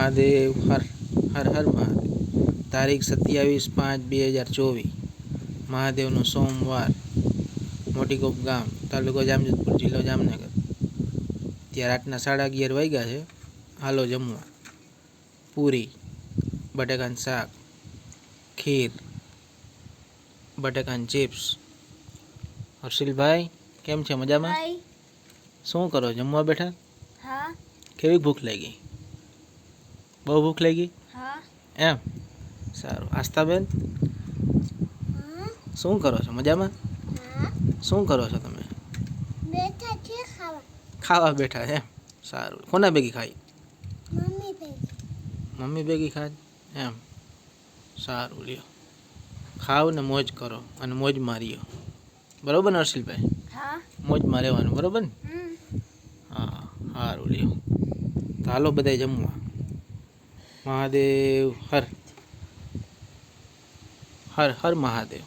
મહાદેવ હર હર હર મહાદેવ. તારીખ સત્યાવીસ પાંચ બે હજાર ચોવીસ. મહાદેવનો સોમવાર. મોટીકોપ ગામ તાલુકો જામજોધપુર જિલ્લો જામનગર. ત્યાં રાતના સાડા અગિયાર વાગ્યા છે. હાલો જમવા. પૂરી બટેકાનું શાક ખીર બટેકાન ચિપ્સ. હર્ષિલભાઈ કેમ છે મજામાં? શું કરો? જમવા બેઠા? કેવી ભૂખ લાગી? બહુ ભૂખ લાગી? એમ? સારું. આસ્થાબેન શું કરો છો? મજામાં? શું કરો છો તમે? ખાવા. બેઠા એમ? સારું. કોના ભેગી ખાઈ? મમ્મી ભેગી. ખાઈ? એમ? સારું લ્યો. ખાવ ને મોજ કરો અને મોજ મારીઓ. બરોબર ને હર્ષિલભાઈ? મોજ મોજમાં રહેવાનું બરોબર ને? હા સારું લ્યો. તો હાલો બધા જમવા. મહાદેવ હર. હર હર મહાદેવ.